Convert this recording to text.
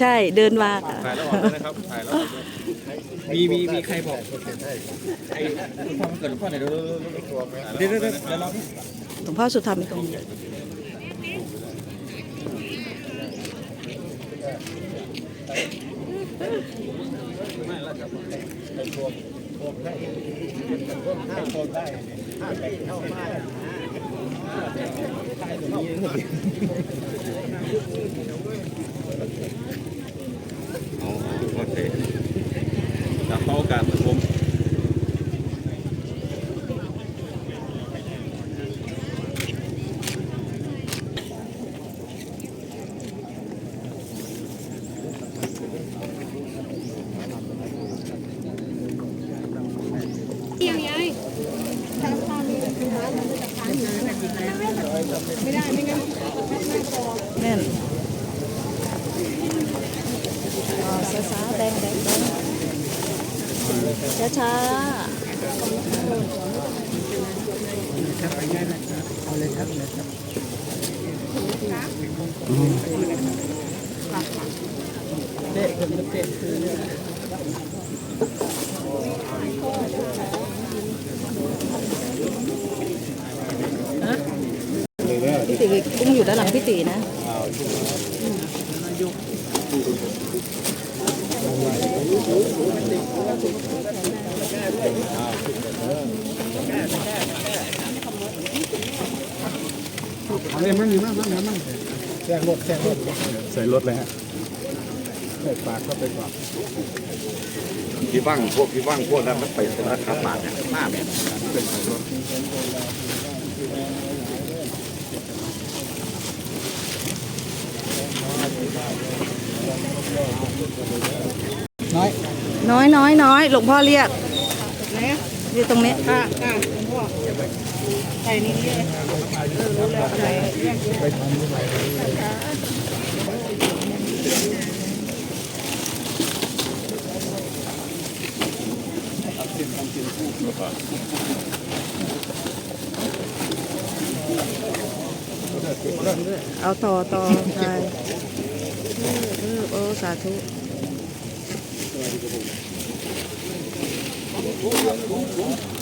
ใช่เดินมาค่ะ ถ่ายแล้วออกเลยนะครับถ่ายแล้วออกเลยมีมีมีใครบอกไอ้ความเกิดหลวงพ่อไหนเดี๋ยวเดี๋ยวเดี๋ยวเดี๋ยวเดี๋ยวเราหลวงพ่อสุธรรมตรงนี้ โอเค กาศครับผมไม่ได้ไม่งั้นไม่แน่นอ๋อสาวงแดง แดงแดงช้าพี่ตีกุ้งอยู่ด้านหลังพี่ตีนะ อะไรมันอยู่นั่นนั่นนั่นแซงรถแซงรถใส่รถเลยฮะใส่ปากเข้าไปก่อนพี่ว่างพวกพี่ว่างพวกนั้นมันไปสารคามบาทเนี่ยหน้าเนี่ยเป็นใส่รถ น้อยน้อยน้อยหลวงพ่อเรียกเรียกตรงนี้ค่ะค่ะหลวงพ่อใส่นี่เลยเออรู้แล้วใส่ไปทำอะไรเอาต่อต่อใช่เออเออโอ้สาธุ bom, bom, bom.